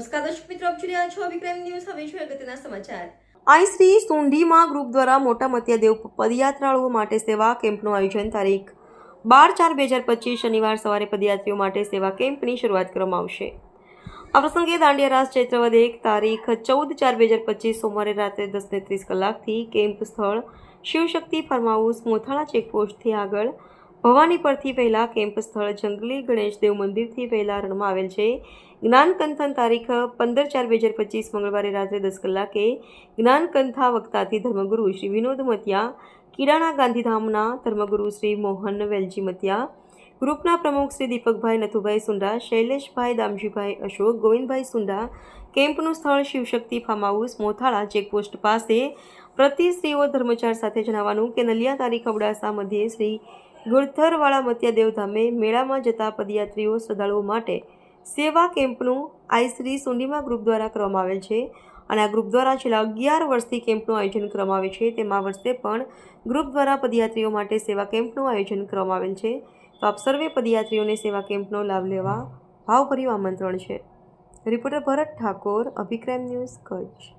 નમસ્કાર દર્શક મિત્રો, આપ જોઈ રહ્યા છો વિક્રમ ન્યૂઝ. હવે જોઈએ અગત્યના સમાચાર. આઈ સુંઢીમાં ગ્રુપ દ્વારા મોટા મત્યાદેવ પદયાત્રાળુઓ માટે સેવા કેમ્પનું આયોજન તારીખ બાર ચાર બે હજાર પચીસ શનિવાર સવારે પદયાત્રીઓ માટે સેવા કેમ્પની શરૂઆત કરવામાં આવશે. આ પ્રસંગે દાંડિયા રાસ ચૈત્રવદ એક તારીખ ચૌદ ચાર બે હજાર પચીસ સોમવારે રાત્રે દસ ને ત્રીસ કલાકથી કેમ્પ સ્થળ શિવશક્તિ ફાર્મ હાઉસ, મોથાળા ચેકપોસ્ટથી આગળ ભવાની પરથી પહેલા કેમ્પ સ્થળ જંગલી ગણેશદેવ મંદિરથી પહેલા રણમાં આવેલ છે. જ્ઞાનકંથન તારીખ પંદર ચાર બે હજાર પચીસ મંગળવારે રાત્રે દસ કલાકે જ્ઞાનકંથા વક્તાથી ધર્મગુરુ શ્રી વિનોદ મતિયા, કીડાણા ગાંધીધામના ધર્મગુરુ શ્રી મોહન વેલજી મતિયા, ગ્રુપના પ્રમુખ શ્રી દીપકભાઈ નથુભાઈ સુંડા, શૈલેષભાઈ દામજીભાઈ અશોક, ગોવિંદભાઈ સુંડા, કેમ્પનું સ્થળ Shivshakti farm house, Mothala check post પાસે પ્રતિશ્રીઓ ધર્મચાર સાથે જણાવવાનું કે નલિયા તારીખ અબડાસા મધ્યે શ્રી ગુરથરવાળા મત્યાદેવ ધામે મેળામાં જતા પદયાત્રીઓ શ્રદ્ધાળુઓ માટે સેવા કેમ્પનું આઈશ્રી સુંડીમા ગ્રુપ દ્વારા કરવામાં આવેલ છે અને આ ગ્રુપ દ્વારા છેલ્લા અગિયાર વર્ષથી કેમ્પનું આયોજન કરવામાં આવે છે. તેમાં વર્ષે પણ ગ્રુપ દ્વારા પદયાત્રીઓ માટે સેવા કેમ્પનું આયોજન કરવામાં આવેલ છે. તો આપ સર્વે પદયાત્રીઓને સેવા કેમ્પનો લાભ લેવા ભાવભર્યું આમંત્રણ છે. Reporter Bharat Thakor Abhi crime news Kutch.